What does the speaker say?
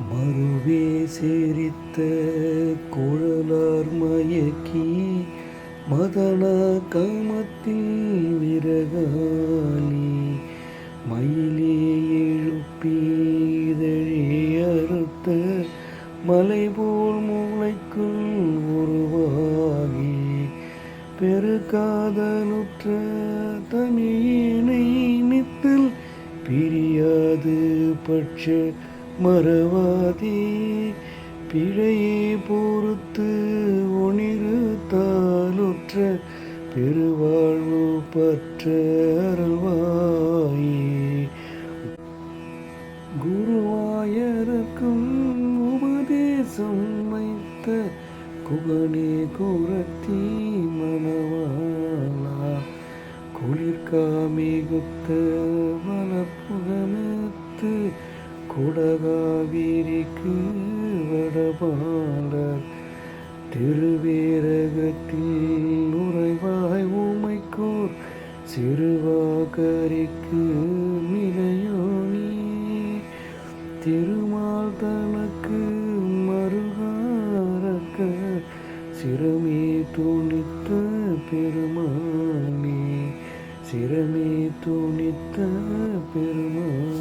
மறுவே சேரித்த குழலார் மயக்கி மதன காமத்தில் விரகாலி மயிலே எழுப்பிதழே அறுத்த மலை போல் மூளைக்குள் உருவாகி பெருகாதலுற்ற தனியினை நித்தல் பிரியாது பட்ச மறவாதே பிழையை பொறுத்து ஒளிருத்தாலுற்ற பெருவாழ்வு பற்ற அருள்வாயே குருவாயருக்கும் உபதேசம் வைத்த குகனே குரத்தி மணவாளா குளிர்காமிகுத்த மலப்புகனத்து குடகாவிரிக்கு வடபாண்டர் திருவேரகத்தில் உறைவாய் ஊமைக்கோர் சிறுவாகரிக்கு மிளையோனி திருமால் தனக்கு மறுகாரக்க சிரமே துணித்த பெருமானே. சிரமே துணித்த பெருமான்.